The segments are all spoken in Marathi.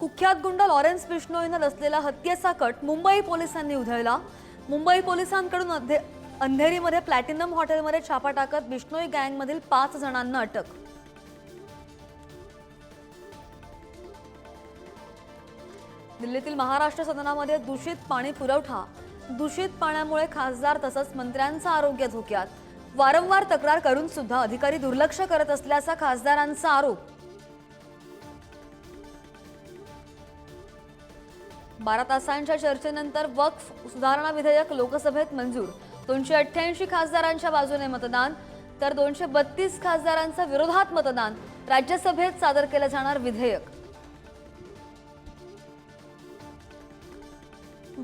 कुख्यात गुंड लॉरेन्स बिश्नोईनं रचलेला हत्येचा कट मुंबई पोलिसांनी उधळला. मुंबई पोलिसांकडून अधे- अंधेरीमध्ये प्लॅटिनम हॉटेलमध्ये छापा टाकत बिश्नोई गँगमधील पाच जणांना अटक. दिल्लीतील महाराष्ट्र सदनामध्ये दूषित पाणी पुरवठा. दूषित पाण्यामुळे खासदार तसंच मंत्र्यांचं आरोग्य धोक्यात. वारंवार तक्रार करून सुद्धा अधिकारी दुर्लक्ष करत असल्याचा खासदारांचा आरोप. बारा तासांच्या चर्चेनंतर वक्फ सुधारणा विधेयक लोकसभेत मंजूर. दोनशे अठ्ठ्याऐंशी खासदारांच्या बाजूने मतदान तर दोनशे बत्तीस खासदारांचं विरोधात मतदान राज्यसभेत सादर केलं जाणार विधेयक.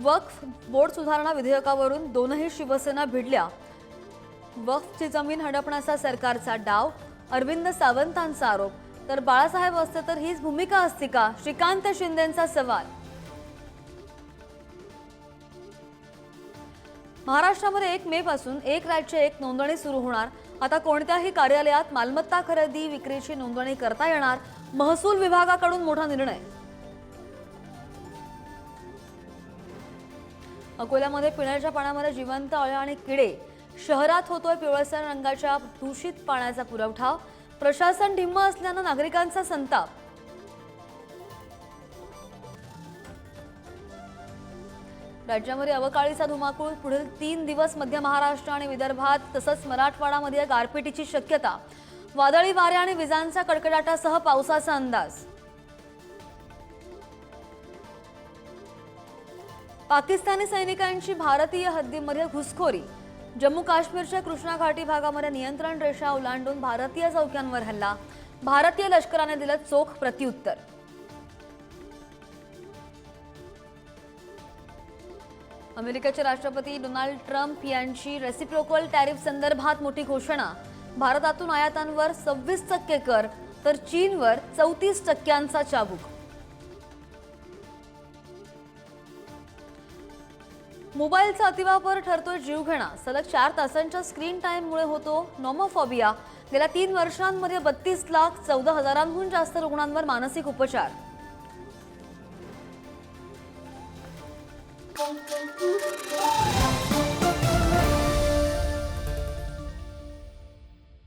वक्फ बोर्ड सुधारणा विधेयकावरून दोनही शिवसेना भिडल्या. वक्फची जमीन हडपण्याचा सरकारचा डाव अरविंद सावंतांचा आरोप तर बाळासाहेब असते तर हीच भूमिका असती का? श्रीकांत शिंदेंचा सवाल. महाराष्ट्रामध्ये एक मे पासून एक राज्य एक नोंदणी सुरू होणार. आता कोणत्याही कार्यालयात मालमत्ता खरेदी विक्रीची नोंदणी करता येणार? महसूल विभागाकडून मोठा निर्णय. अकोल्यामध्ये पिण्याच्या पाण्यामध्ये जिवंत अळ्या आणि किडे. शहरात होतोय पिवळसर रंगाच्या दूषित पाण्याचा पुरवठा. प्रशासन ढिम्म असल्यानं नागरिकांचा संताप. राज्यामध्ये अवकाळीचा धुमाकूळ पुढील तीन दिवस मध्य महाराष्ट्र आणि विदर्भात तसंच मराठवाडामध्ये गारपिटीची शक्यता. वादळी वारे आणि विजांचा कडकडाटासह पावसाचा अंदाज. पाकिस्तानी सैनिकांची भारतीय हद्दीमध्ये घुसखोरी. जम्मू काश्मीरच्या कृष्णा घाटी भागामध्ये नियंत्रण रेषा ओलांडून भारतीय चौक्यांवर हल्ला. भारतीय लष्कराने दिलं चोख प्रत्युत्तर. अमेरिकेचे राष्ट्रपती डोनाल्ड ट्रम्प यांची रेसिप्रोकल टॅरिफ संदर्भात मोठी घोषणा. भारतातून आयातांवर सव्वीस टक्के कर तर चीनवर चौतीस टक्क्यांचा चाबूक. मोबाईलचा अतिवापर ठरतोय जीवघेणा. सलग चार तासांच्या स्क्रीन टाईममुळे होतो नॉमोफॉबिया. गेल्या तीन वर्षांमध्ये बत्तीस लाख चौदा हजारांहून जास्त रुग्णांवर मानसिक उपचार. Thank you.